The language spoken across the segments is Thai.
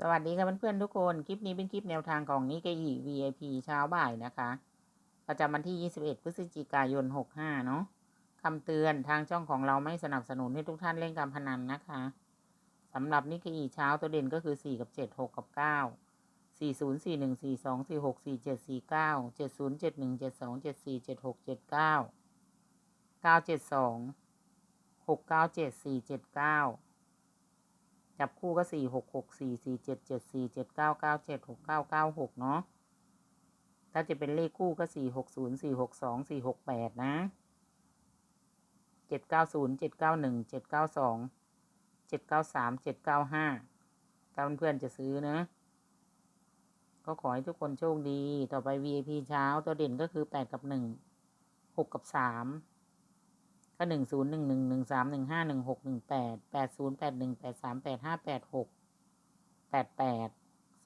สวัสดีค่ะเพื่อนๆทุกคน คลิปนี้เป็นคลิปแนวทางของนิกเกอี VIP เช้าบ่ายนะคะ ประจำวันที่ 21 พฤศจิกายน 65 เนาะคำเตือนทางช่องของเราไม่สนับสนุนให้ทุกท่านเล่นการพนันนะคะสำหรับนิกเกอีเช้าตัวเด่นก็คือ 4 กับ 7 6 กับ 9 4 0 4 1 4 2 4 6 4 7 4 9 7 0 7 1 7 2 7 4 7 6 7 9 9 7 2 6 9 7 4 7 9 จับคู่ก็สี่หกหกสี่สี่เจ็ดเจ็ดสี่เจ็ดเก้าเก้าเจ็ดหกเก้าเก้าหกเนาะถ้าจะเป็นเลขคู่ก็สี่หกศูนย์สี่หกสองสี่หกแปดนะเจ็ดเก้าศูนย์เจ็ดเก้าหนึ่งเจ็ดเก้าสองเจ็ดเก้าสามเจ็ดเก้าห้าถ้าเพื่อนๆจะซื้อนะ ก็ขอให้ทุกคนโชคดี ต่อไป VIP เช้าตัวเด่นก็คือแปดกับหนึ่งหกกับสาม ก็หนึ่งศูนย์หนึ่งหนึ่งหนึ่งสามหนึ่งห้าหนึ่งหกหนึ่งแปดแปดศูนย์แปดหนึ่งแปดสามแปดห้าแปดหกแปดแปด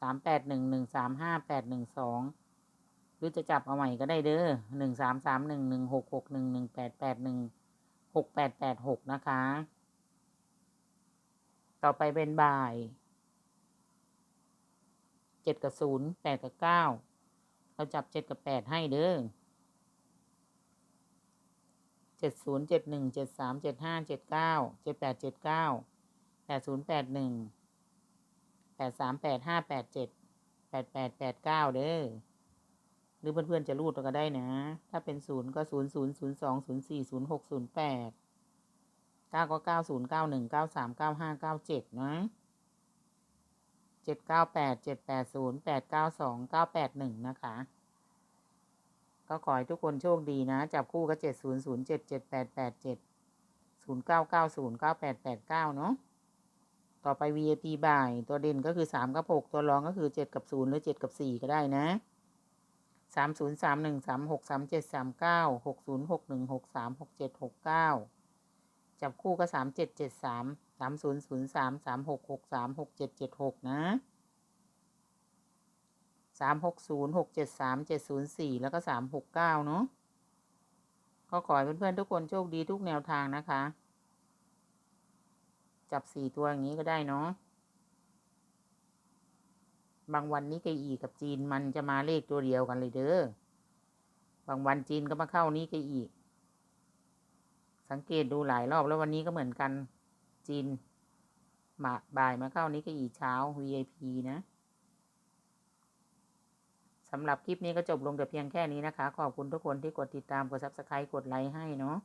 สามแปดหนึ่งหนึ่งสามห้าแปดหนึ่งสองหรือจะจับเอาใหม่ก็ได้เด้อหนึ่งสามสามหนึ่งหนึ่งหกหกหนึ่งหนึ่งแปดแปดหนึ่งหกแปดแปดหกนะคะ ต่อไปเป็นบ่ายเจ็ดกับศูนย์แปดกับเก้าเราจับเจ็ดกับแปดให้เด้อ เจ็ดศูนย์เจ็ดหนึ่งเจ็ดสามเจ็ดห้าเจ็ดเก้าเจ็ดแปดเจ็ดเก้าแปดศูนย์แปดหนึ่งแปดสามแปดห้าแปดเจ็ดแปดแปดแปดเก้าเด้อหรือเพื่อนๆจะรูดก็ได้นะ ถ้าเป็นศูนย์ก็ศูนย์ศูนย์ศูนย์สองศูนย์สี่ศูนย์หกศูนย์แปดเก้าก็เก้าศูนย์เก้าหนึ่งเก้าสามเก้าห้าเก้าเจ็ดนะเจ็ดเก้าแปดเจ็ดแปดศูนย์แปดเก้าสองเก้าแปดหนึ่งนะคะ ก็ขอให้ทุกคนโชคดีนะ จับคู่ก็เจ็ดศูนย์ศูนย์เจ็ดเจ็ดแปดแปดเจ็ดศูนย์เก้าเก้าศูนย์เก้าแปดแปดเก้าเนาะต่อไป VIP บ่าย ตัวเด่นก็คือสามกับหกตัวรองก็คือเจ็ดกับศูนย์หรือเจ็ดกับสี่ก็ได้นะสามศูนย์สามหนึ่งสามหกสามเจ็ดสามเก้าหกศูนย์หกหนึ่งหกสามหกเจ็ดหกเก้าจับคู่ก็สามเจ็ดเจ็ดสามสามศูนย์ศูนย์สามสามหกหกสามหกเจ็ดเจ็ดหกนะ สามหกศูนย์หกเจ็ดสามเจ็ดศูนย์สี่แล้วก็สามหกเก้าเนาะก็ขอให้เพื่อนๆทุกคนโชคดีทุกแนวทางนะคะ จับสี่ตัวอย่างนี้ก็ได้เนาะบางวันนี้ไกอีกับจีนมันจะมาเลขตัวเดียวกันเลยเด้อบางวันจีนก็มาเข้านี้ไกอีสังเกตดูหลายรอบแล้ววันนี้ก็เหมือนกันจีนมาบ่ายมาเข้านี้ไกอีเช้า VIP นะ สำหรับคลิปนี้ก็จบลงแต่เพียงแค่นี้นะคะ ขอบคุณทุกคนที่กดติดตาม กด subscribe กดไลค์ให้เนาะ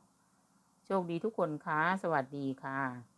โชคดีทุกคนค่ะ สวัสดีค่ะ